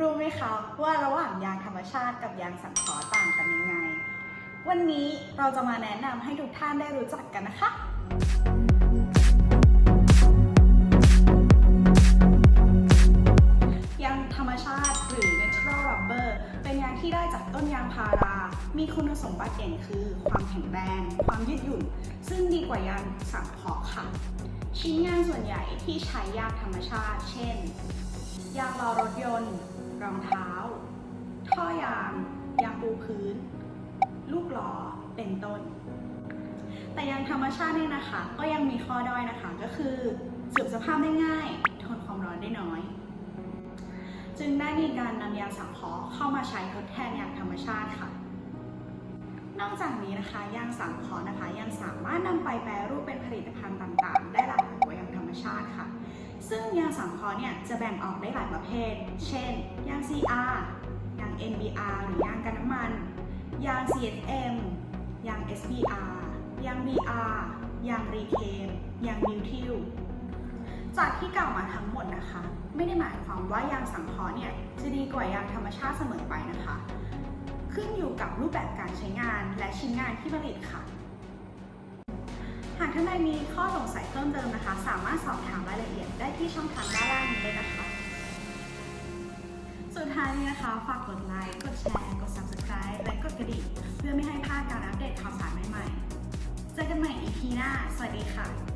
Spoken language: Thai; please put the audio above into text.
รู้ไหมคะว่าระหว่างยางธรรมชาติกับยางสังเคราะห์ต่างกันยังไง วันนี้เราจะมาแนะนำให้ทุกท่านได้รู้จักกันนะคะยางธรรมชาติหรือ natural rubber เป็นยางที่ได้จากต้นยางพารา มีคุณสมบัติเด่นคือ ความแข็งแรง ความยืดหยุ่น ซึ่งดีกว่ายางสังเคราะห์ค่ะ ชิ้นงานส่วนใหญ่ที่ใช้ยางธรรมชาติ เช่น ยางล้อรถยนต์ รองเท้า ท่อยาง ยางปูพื้น ลูกหลอเป็นต้น แต่ยางธรรมชาติเนี่ยนะคะ ก็ยังมีข้อด้อยนะคะก็คือเสื่อมสภาพได้ง่าย ทนความร้อนได้น้อย จึงได้มีการนำยางสังเคราะห์เข้ามาใช้ทดแทนยางธรรมชาติค่ะ นอกจากนี้นะคะยางสังเคราะห์นะคะยังสามารถนำไปแปรรูปเป็นผลิตภัณฑ์ต่างๆ ซึ่งยางสังเคราะห์เนี่ยจะแบ่งออกได้หลายประเภท เช่น ยาง CR ยาง NBR หรือยางกันน้ำมัน ยาง CSM ยาง SBR ยาง BR ยาง Reclaim ยาง Butyl จากที่กล่าวมาทั้งหมดนะคะ ไม่ได้หมายความว่ายางสังเคราะห์เนี่ยจะดีกว่ายางธรรมชาติเสมอไปนะคะ ขึ้นอยู่กับรูปแบบการใช้งานและชิ้นงานที่ผลิตค่ะ หากท่านใดมีข้อสงสัยเพิ่มเติมนะคะ สามารถสอบ ได้ที่ช่องทางด้านล่างนี้เลยนะคะ สุดท้ายนี้นะคะ ฝากกดไลค์ กดแชร์ กด subscribe และกดกระดิ่งเพื่อไม่ให้พลาดการอัปเดตข่าวสารใหม่ๆ เจอกันใหม่ EP หน้า สวัสดีค่ะ